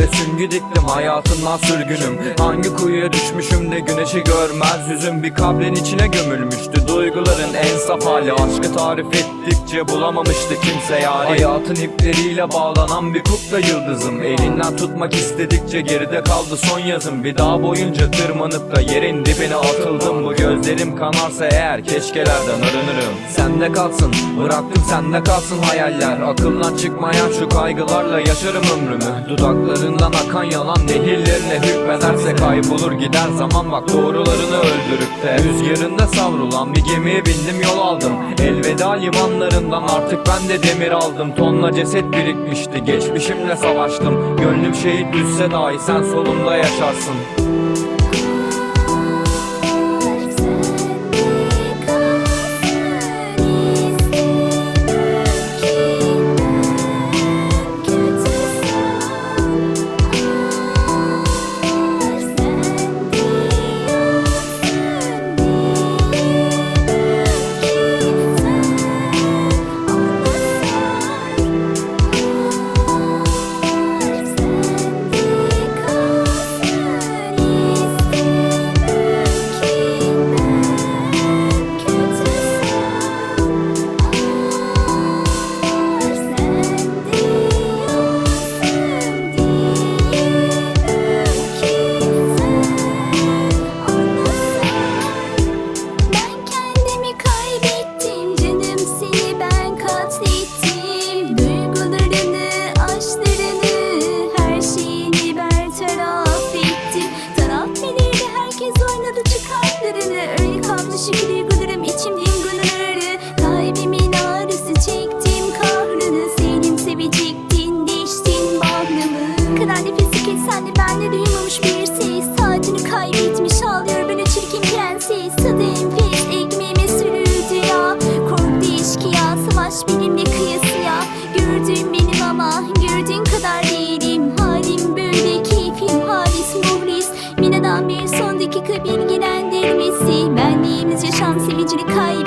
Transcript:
ve süngü diktim hayatımdan sürgünüm. Hangi kuyuya düşmüşüm de güneşi görmez. Yüzüm Bir kabrin içine gömülmüştü saf hali Aşkı tarif ettikçe bulamamıştı kimse yani Hayatın ipleriyle bağlanan bir kukla yıldızım. Elinden tutmak istedikçe geride kaldı son yazım. Bir dağ boyunca tırmanıp da yerin dibine atıldım. Bu gözlerim kanarsa eğer keşkelerden arınırım. Sende kalsın bıraktım sende kalsın hayaller. Akıldan çıkmayan şu kaygılarla yaşarım ömrümü. Dudaklarından akan yalan nehirlerine hükmederse kaybolur. Gider zaman bak doğrularını öldürüp de Rüzgarında savrulan bir gemiye bindim aldım. Elveda limanlarından artık ben de demir aldım. Tonla ceset birikmişti. Geçmişimle savaştım. Gönlüm şehit düşse dahi sen solumda yaşarsın Susadığım fil ekmeğime sürüldü ya? Korktu eşkıya savaş benimle kıyasıya Gördün benim ama gördüğün kadar değilim. Halim böyle keyfim halis muhlis. Minadan bir son dakika bilgilendirmesi. Benliğimiz yaşam sevicilik kaybı